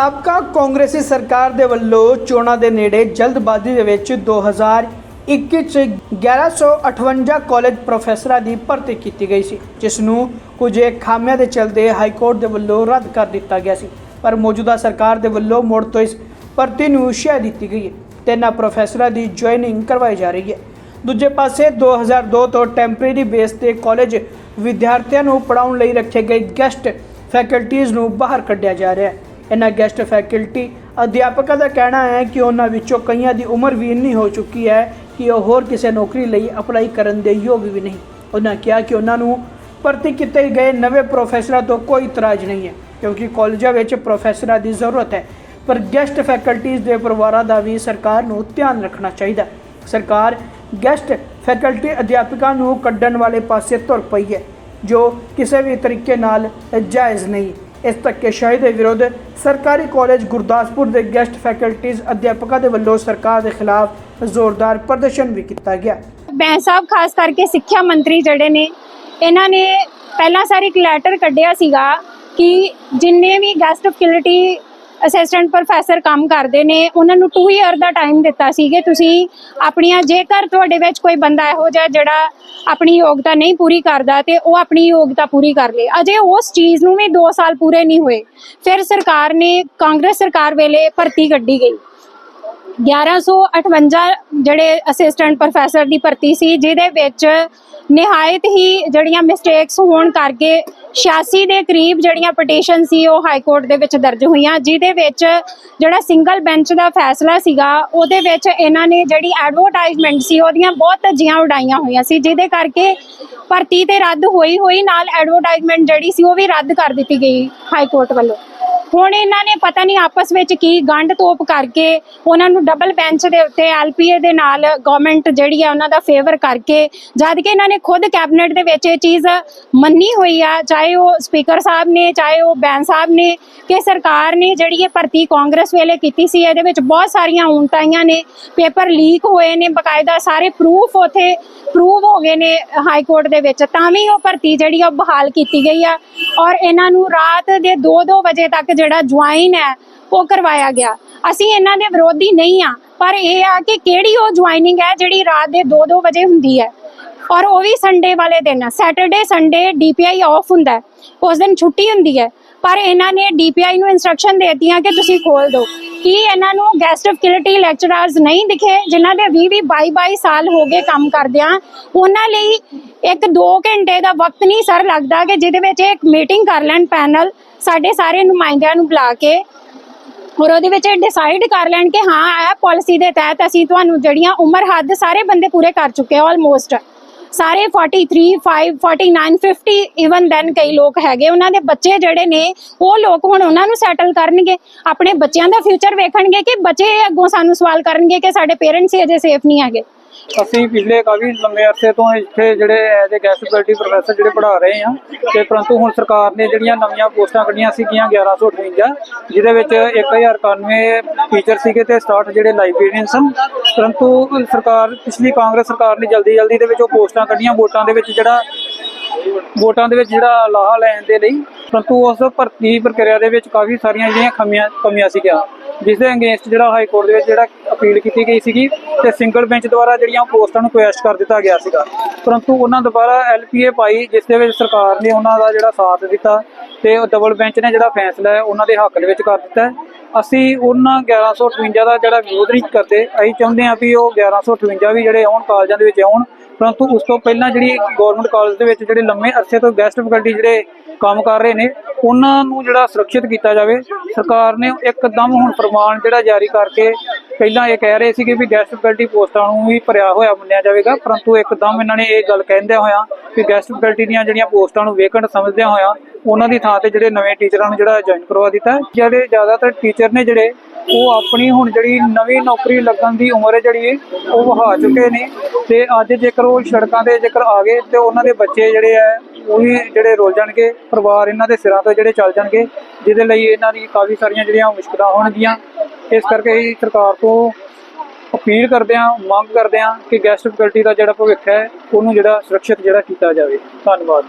ਸਾਬਕਾ ਕਾਂਗਰਸੀ ਸਰਕਾਰ ਦੇ ਵੱਲੋਂ ਚੋਣਾਂ ਦੇ ਨੇੜੇ ਜਲਦਬਾਜ਼ੀ ਦੇ ਵਿੱਚ 2021 ਚ 1158 ਕਾਲਜ ਪ੍ਰੋਫੈਸਰਾਂ ਦੀ ਭਰਤੀ ਕੀਤੀ ਗਈ ਸੀ, ਜਿਸ ਨੂੰ ਕੁਝ ਖਾਮਿਆਂ ਦੇ ਚਲਦੇ ਹਾਈ ਕੋਰਟ ਦੇ ਵੱਲੋਂ ਰੱਦ ਕਰ ਦਿੱਤਾ ਗਿਆ ਸੀ। ਪਰ ਮੌਜੂਦਾ ਸਰਕਾਰ ਦੇ ਵੱਲੋਂ ਮੁੜ ਤੋਂ ਇਸ ਭਰਤੀ ਨੂੰ ਸ਼ਹਿ ਦਿੱਤੀ ਗਈ ਹੈ। ਤੇ ਇਹਨਾਂ ਪ੍ਰੋਫੈਸਰਾਂ ਦੀ ਜੁਆਇਨਿੰਗ ਕਰਵਾਈ ਜਾ ਰਹੀ ਹੈ। ਦੂਜੇ ਪਾਸੇ 2002 ਤੋਂ ਟੈਂਪਰੇਰੀ ਬੇਸ ਤੇ ਕਾਲਜ ਵਿਦਿਆਰਥੀਆਂ ਨੂੰ ਪੜਾਉਣ ਲਈ ਰੱਖੇ ਗਏ ਗੈਸਟ ਫੈਕਲਟੀਆਂ ਨੂੰ ਬਾਹਰ ਕੱਢਿਆ ਜਾ ਰਿਹਾ ਹੈ। ਇਹਨਾਂ ਗੈਸਟ ਫੈਕਲਟੀ ਅਧਿਆਪਕਾਂ ਦਾ ਕਹਿਣਾ ਹੈ ਕਿ ਉਹਨਾਂ ਵਿੱਚੋਂ ਕਈਆਂ ਦੀ ਉਮਰ ਵੀ ਇੰਨੀ ਹੋ ਚੁੱਕੀ ਹੈ ਕਿ ਉਹ ਹੋਰ ਕਿਸੇ ਨੌਕਰੀ ਲਈ ਅਪਲਾਈ ਕਰਨ ਦੇ ਯੋਗ ਵੀ ਨਹੀਂ। ਉਹਨਾਂ ਕਿਹਾ ਕਿ ਉਹਨਾਂ ਨੂੰ ਭਰਤੀ ਕੀਤੇ ਗਏ ਨਵੇਂ ਪ੍ਰੋਫੈਸਰਾਂ ਤੋਂ ਕੋਈ ਇਤਰਾਜ਼ ਨਹੀਂ ਹੈ, ਕਿਉਂਕਿ ਕਾਲਜਾਂ ਵਿੱਚ ਪ੍ਰੋਫੈਸਰਾਂ ਦੀ ਜ਼ਰੂਰਤ ਹੈ। ਪਰ ਗੈਸਟ ਫੈਕਲਟੀਆਂ ਦੇ ਪਰਿਵਾਰਾਂ ਦਾ ਵੀ ਸਰਕਾਰ ਨੂੰ ਧਿਆਨ ਰੱਖਣਾ ਚਾਹੀਦਾ ਸਰਕਾਰ ਗੈਸਟ ਫੈਕਲਟੀ ਅਧਿਆਪਕਾਂ ਨੂੰ ਕੱਢਣ ਵਾਲੇ ਪਾਸੇ ਤੁਰ ਪਈ ਹੈ, ਜੋ ਕਿਸੇ ਵੀ ਤਰੀਕੇ ਨਾਲ ਜਾਇਜ਼ ਨਹੀਂ। ਇਸ ਧੱਕੇਸ਼ਾਹੀ ਦੇ ਵਿਰੁੱਧ ਸਰਕਾਰੀ ਕਾਲਜ ਗੁਰਦਾਸਪੁਰ ਦੇ ਗੈਸਟ ਫੈਕਲਟੀਜ਼ ਅਧਿਆਪਕਾਂ ਦੇ ਵੱਲੋਂ ਸਰਕਾਰ ਦੇ ਖਿਲਾਫ ਜ਼ੋਰਦਾਰ ਪ੍ਰਦਰਸ਼ਨ ਵੀ ਕੀਤਾ ਗਿਆ। ਬੈਂਸ ਸਾਹਿਬ, ਖਾਸ ਕਰਕੇ ਸਿੱਖਿਆ ਮੰਤਰੀ ਜਿਹੜੇ ਨੇ, ਇਹਨਾਂ ਨੇ ਪਹਿਲਾਂ ਸਾਰੀ ਇੱਕ ਲੈਟਰ ਕੱਢਿਆ ਸੀਗਾ ਕਿ ਜਿੰਨੇ ਵੀ ਗੈਸਟ ਫੈਕਲਟੀ ਅਸਿਸਟੈਂਟ ਪ੍ਰੋਫੈਸਰ ਕੰਮ ਕਰਦੇ ਨੇ, ਉਹਨਾਂ ਨੂੰ 2 ਇਅਰ ਦਾ ਟਾਈਮ ਦਿੱਤਾ ਸੀ ਕਿ ਤੁਸੀਂ ਆਪਣੀਆਂ, ਜੇਕਰ ਤੁਹਾਡੇ ਵਿੱਚ ਕੋਈ ਬੰਦਾ ਇਹੋ ਜਿਹਾ ਜਿਹੜਾ ਆਪਣੀ ਯੋਗਤਾ ਨਹੀਂ ਪੂਰੀ ਕਰਦਾ ਤੇ ਉਹ ਆਪਣੀ ਯੋਗਤਾ ਪੂਰੀ ਕਰ ਲੇ। ਅਜੇ ਉਸ ਚੀਜ਼ ਨੂੰ ਵੀ 2 ਸਾਲ ਪੂਰੇ ਨਹੀਂ ਹੋਏ। ਫਿਰ ਸਰਕਾਰ ਨੇ, ਕਾਂਗਰਸ ਸਰਕਾਰ ਵੇਲੇ ਭਰਤੀ ਕੱਢੀ ਗਈ। 1158 ਜਿਹੜੇ ਅਸਿਸਟੈਂਟ ਪ੍ਰੋਫੈਸਰ ਦੀ ਭਰਤੀ ਸੀ, ਜਿਹਦੇ ਵਿੱਚ ਨਿਹਾਇਤ ਹੀ ਜਿਹੜੀਆਂ ਮਿਸਟੇਕਸ ਹੋਣ ਕਰਕੇ 86 ਦੇ ਕਰੀਬ ਜਿਹੜੀਆਂ ਪਟੀਸ਼ਨ ਸੀ, ਉਹ ਹਾਈ ਕੋਰਟ ਦੇ ਵਿੱਚ ਦਰਜ ਹੋਈਆਂ, ਜਿਹਦੇ ਵਿੱਚ ਜਿਹੜਾ ਸਿੰਗਲ ਬੈਂਚ ਦਾ ਫੈਸਲਾ ਸੀਗਾ, ਉਹਦੇ ਵਿੱਚ ਇਹਨਾਂ ਨੇ ਜਿਹੜੀ ਐਡਵਰਟਾਈਜ਼ਮੈਂਟ ਸੀ, ਉਹਦੀਆਂ ਬਹੁਤ ਧੱਜੀਆਂ ਉਡਾਈਆਂ ਹੋਈਆਂ ਸੀ, ਜਿਹਦੇ ਕਰਕੇ ਭਰਤੀ ਤੇ ਰੱਦ ਹੋਈ ਹੋਈ ਨਾਲ ਐਡਵਰਟਾਈਜ਼ਮੈਂਟ ਜਿਹੜੀ ਸੀ, ਉਹ ਵੀ ਰੱਦ ਕਰ ਦਿੱਤੀ ਗਈ ਹਾਈ ਕੋਰਟ ਵੱਲੋਂ। ਹੁਣ ਇਹਨਾਂ ਨੇ ਪਤਾ ਨਹੀਂ ਆਪਸ ਵਿੱਚ ਕੀ ਗੰਢ ਤੋਪ ਕਰਕੇ ਉਹਨਾਂ ਨੂੰ ਡਬਲ ਬੈਂਚ ਦੇ ਉੱਤੇ ਐਲਪੀਏ ਦੇ ਨਾਲ ਗਵਰਨਮੈਂਟ ਜਿਹੜੀ ਆ ਉਹਨਾਂ ਦਾ ਫੇਵਰ ਕਰਕੇ, ਜਦ ਕਿ ਇਹਨਾਂ ਨੇ ਖੁਦ ਕੈਬਨਿਟ ਦੇ ਵਿੱਚ ਇਹ ਚੀਜ਼ ਮੰਨੀ ਹੋਈ ਆ, ਚਾਹੇ ਉਹ ਸਪੀਕਰ ਸਾਹਿਬ ਨੇ, ਚਾਹੇ ਉਹ ਬੈਂਸ ਸਾਹਿਬ ਨੇ, ਕਿ ਸਰਕਾਰ ਨੇ ਜਿਹੜੀ ਇਹ ਭਰਤੀ ਕਾਂਗਰਸ ਵੇਲੇ ਕੀਤੀ ਸੀ, ਇਹਦੇ ਵਿੱਚ ਬਹੁਤ ਸਾਰੀਆਂ ਊਣਤਾਈਆਂ ਨੇ, ਪੇਪਰ ਲੀਕ ਹੋਏ ਨੇ, ਬਕਾਇਦਾ ਸਾਰੇ ਪ੍ਰੂਫ ਉਥੇ ਪ੍ਰੂਵ ਹੋ ਗਏ ਨੇ ਹਾਈ ਕੋਰਟ ਦੇ ਵਿੱਚ, ਤਾਂ ਵੀ ਉਹ ਭਰਤੀ ਜਿਹੜੀ ਆ ਉਹ ਬਹਾਲ ਕੀਤੀ ਗਈ ਆ, ਔਰ ਇਹਨਾਂ ਨੂੰ ਰਾਤ ਦੇ 2-2 ਵਜੇ ਤੱਕ ਜਿਹੜਾ ਜੁਆਇਨ ਹੈ, ਉਹ ਕਰਵਾਇਆ ਗਿਆ। ਅਸੀਂ ਇਹਨਾਂ ਦੇ ਵਿਰੋਧੀ ਨਹੀਂ ਆ ਪਰ ਇਹ ਆ ਕਿ ਕਿਹੜੀ ਉਹ ਜੁਆਇਨਿੰਗ ਹੈ ਜਿਹੜੀ ਰਾਤ ਦੇ 2-2 ਵਜੇ ਹੁੰਦੀ ਹੈ। ਔਰ ਉਹ ਵੀ ਸੰਡੇ ਵਾਲੇ ਦਿਨ ਸੈਟਰਡੇ ਸੰਡੇ ਡੀਪੀਆਈ ਆਫ ਹੁੰਦਾ ਹੈ। ਉਸ ਦਿਨ ਛੁੱਟੀ ਹੁੰਦੀ ਹੈ। ਪਰ ਇਹਨਾਂ ਨੇ ਡੀਪੀਆਈ ਨੂੰ ਇਨਸਟਰਕਸ਼ਨ ਦੇ ਦਿੱਤੀਆਂ ਕਿ ਤੁਸੀਂ ਖੋਲ ਦਿਓ। ਕੀ ਇਹਨਾਂ ਨੂੰ ਗੈਸਟ ਫੈਕਲਟੀ ਲੈਕਚਰਰਸ ਨਹੀਂ ਦਿਖੇ, ਜਿਨ੍ਹਾਂ ਦੇ 20 20 22 22 ਸਾਲ ਹੋ ਗਏ ਕੰਮ ਕਰਦਿਆਂ? ਉਹਨਾਂ ਲਈ ਇੱਕ 2 ਘੰਟੇ ਦਾ ਵਕਤ ਨਹੀਂ ਸਰ ਲੱਗਦਾ ਕਿ ਜਿਹਦੇ ਵਿੱਚ ਇੱਕ ਮੀਟਿੰਗ ਕਰ ਲੈਣ ਪੈਨਲ ਸਾਡੇ ਸਾਰੇ ਨੁਮਾਇੰਦਿਆਂ ਨੂੰ ਬੁਲਾ ਕੇ ਔਰ ਉਹਦੇ ਵਿੱਚ ਡਿਸਾਈਡ ਕਰ ਲੈਣ ਕਿ ਹਾਂ, ਇਹ ਪਾਲਿਸੀ ਦੇ ਤਹਿਤ ਅਸੀਂ ਤੁਹਾਨੂੰ ਜਿਹੜੀਆਂ ਉਮਰ ਹੱਦ ਸਾਰੇ ਬੰਦੇ ਪੂਰੇ ਕਰ ਚੁੱਕੇ ਆਲਮੋਸਟ ਸਾਰੇ 43 5 49 50 ਇਵਨ ਦੈਨ ਕਈ ਲੋਕ ਹੈਗੇ, ਉਹਨਾਂ ਦੇ ਬੱਚੇ ਜਿਹੜੇ ਨੇ, ਉਹ ਲੋਕ ਹੁਣ ਉਹਨਾਂ ਨੂੰ ਸੈਟਲ ਕਰਨਗੇ। ਆਪਣੇ ਬੱਚਿਆਂ ਦਾ ਫਿਊਚਰ ਵੇਖਣਗੇ ਕਿ ਬੱਚੇ ਅੱਗੋਂ ਸਾਨੂੰ ਸਵਾਲ ਕਰਨਗੇ ਕਿ ਸਾਡੇ ਪੇਰੈਂਟਸ ਹੀ ਅਜੇ ਸੇਫ ਨਹੀਂ ਹੈਗੇ। ਅਸੀਂ ਪਿਛਲੇ ਕਾਫੀ ਲੰਮੇ ਅਰਸੇ ਤੋਂ ਇੱਥੇ ਜਿਹੜੇ as a guest faculty professor ਜਿਹੜੇ ਪੜ੍ਹਾ ਰਹੇ ਹਾਂ, ਤੇ ਪਰੰਤੂ ਹੁਣ ਸਰਕਾਰ ਨੇ ਜਿਹੜੀਆਂ ਨਵੀਆਂ ਪੋਸਟਾਂ ਕੱਢੀਆਂ ਸੀਗੀਆਂ 1158 ਜਿਹਦੇ ਵਿੱਚ 1091 ਟੀਚਰ ਸੀਗੇ ਤੇ 67 ਜਿਹੜੇ ਲਾਇਬ੍ਰੇਰੀਅਨ ਸਨ ਪਰੰਤੂ ਸਰਕਾਰ, ਪਿਛਲੀ ਕਾਂਗਰਸ ਸਰਕਾਰ ਨੇ ਜਲਦੀ ਜਲਦੀ ਦੇ ਵਿੱਚ ਉਹ ਪੋਸਟਾਂ ਕੱਢੀਆਂ, ਵੋਟਾਂ ਦੇ ਵਿੱਚ ਜਿਹੜਾ, ਵੋਟਾਂ ਦੇ ਵਿੱਚ ਜਿਹੜਾ ਲਾਹਾ ਲੈਣ ਦੇ ਲਈ, ਪਰੰਤੂ ਉਸ ਭਰਤੀ ਪ੍ਰਕਿਰਿਆ ਦੇ ਵਿੱਚ ਕਾਫੀ ਸਾਰੀਆਂ ਜਿਹੜੀਆਂ ਖਮੀਆਂ, ਕਮੀਆਂ ਸੀਗੀਆਂ ਜਿਸ ਦੇ ਅਗੇਂਸਟ ਜਿਹੜਾ ਹਾਈ ਕੋਰਟ ਦੇ ਵਿੱਚ ਜਿਹੜਾ ਅਪੀਲ ਕੀਤੀ ਗਈ ਸੀਗੀ ਤੇ ਸਿੰਗਲ ਬੈਂਚ ਦੁਆਰਾ ਜਿਹੜੀਆਂ ਪੋਸਟਾਂ ਨੂੰ ਕੁਐਸਟ ਕਰ ਦਿੱਤਾ ਗਿਆ ਸੀਗਾ। ਪਰੰਤੂ ਉਹਨਾਂ ਦੁਬਾਰਾ ਐਲਪੀਏ ਪਾਈ, ਜਿਸ ਦੇ ਵਿੱਚ ਸਰਕਾਰ ਨੇ ਉਹਨਾਂ ਦਾ ਜਿਹੜਾ ਸਾਥ ਦਿੱਤਾ ਤੇ ਉਹ ਡਬਲ ਬੈਂਚ ਨੇ ਜਿਹੜਾ ਫੈਸਲਾ ਹੈ, ਉਹਨਾਂ ਦੇ ਹੱਕ ਦੇ ਵਿੱਚ ਕਰ ਦਿੱਤਾ। ਅਸੀਂ ਉਹਨਾਂ 1158 ਦਾ ਜਿਹੜਾ ਵਿਰੋਧ ਨਹੀਂ ਕਰਦੇ, ਅਸੀਂ ਚਾਹੁੰਦੇ ਹਾਂ ਵੀ ਉਹ 1158 ਵੀ ਜਿਹੜੇ ਆਉਣ ਕਾਲਜਾਂ ਦੇ ਵਿੱਚ ਆਉਣ, ਪਰੰਤੂ ਉਸ ਤੋਂ ਪਹਿਲਾਂ ਜਿਹੜੀ ਗਵਰਨਮੈਂਟ ਕਾਲਜ ਦੇ ਵਿੱਚ ਜਿਹੜੇ ਲੰਮੇ ਅਰਸੇ ਤੋਂ ਗੈਸਟ ਫੈਕਲਟੀ ਜਿਹੜੇ ਕੰਮ ਕਰ ਰਹੇ ਨੇ, ਉਹਨਾਂ ਨੂੰ ਜਿਹੜਾ ਸੁਰੱਖਿਅਤ ਕੀਤਾ ਜਾਵੇ। ਸਰਕਾਰ ਨੇ ਇੱਕਦਮ ਹੁਣ ਫਰਮਾਨ ਜਿਹੜਾ ਜਾਰੀ ਕਰਕੇ ਪਹਿਲਾਂ ਇਹ ਕਹਿ ਰਹੇ ਸੀਗੇ ਵੀ ਗੈਸਟ ਫੈਕਲਟੀ ਪੋਸਟਾਂ ਨੂੰ ਵੀ ਭਰਿਆ ਹੋਇਆ ਮੰਨਿਆ ਜਾਵੇਗਾ, ਪਰੰਤੂ ਇੱਕਦਮ ਇਹਨਾਂ ਨੇ ਇਹ ਗੱਲ ਕਹਿੰਦਿਆਂ ਹੋਇਆ ਕਿ ਗੈਸਟ ਫੈਕਲਟੀ ਦੀਆਂ ਜਿਹੜੀਆਂ ਪੋਸਟਾਂ ਨੂੰ ਵੇਕੈਂਟ ਸਮਝਦਿਆਂ ਹੋਇਆ ਉਹਨਾਂ ਦੀ ਥਾਂ ਤੇ ਜਿਹੜੇ ਨਵੇਂ ਟੀਚਰਾਂ ਨੂੰ ਜਿਹੜਾ ਜੁਆਇਨ ਕਰਵਾ ਦਿੱਤਾ ਜਿਹੜੇ ਜ਼ਿਆਦਾਤਰ ਟੀਚਰ ਨੇ ਜਿਹੜੇ, ਉਹ ਆਪਣੀ ਹੁਣ ਜਿਹੜੀ ਨਵੀਂ ਨੌਕਰੀ ਲੱਗਣ ਦੀ ਉਮਰ ਹੈ ਜਿਹੜੀ, ਉਹ ਵਹਾ ਚੁੱਕੇ ਨੇ। ਤੇ ਅੱਜ ਜੇਕਰ ਉਹ ਸੜਕਾਂ ਤੇ ਜੇਕਰ ਆ ਗਏ ਤੇ ਉਹਨਾਂ ਦੇ ਬੱਚੇ ਜਿਹੜੇ ਆ ਉਹ ਵੀ ਜਿਹੜੇ ਰੁੱਲ ਜਾਣਗੇ, ਪਰਿਵਾਰ ਇਹਨਾਂ ਦੇ ਸਿਰਾਂ ਤੋਂ ਜਿਹੜੇ ਚੱਲ ਜਾਣਗੇ, ਜਿਹਦੇ ਲਈ ਇਹਨਾਂ ਦੀ ਕਾਫੀ ਸਾਰੀਆਂ ਜਿਹੜੀਆਂ ਮੁਸ਼ਕਲਾਂ ਹੋਣਗੀਆਂ। ਇਸ ਕਰਕੇ ਸਰਕਾਰ ਤੋਂ ਅਪੀਲ ਕਰਦੇ ਹਾਂ, ਮੰਗ ਕਰਦੇ ਹਾਂ ਕਿ ਗੈਸਟ ਫੈਕਲਟੀ ਦਾ ਜਿਹੜਾ ਭਵਿੱਖ ਹੈ, ਉਹਨੂੰ ਜਿਹੜਾ ਸੁਰੱਖਿਅਤ ਜਿਹੜਾ ਕੀਤਾ ਜਾਵੇ। ਧੰਨਵਾਦ।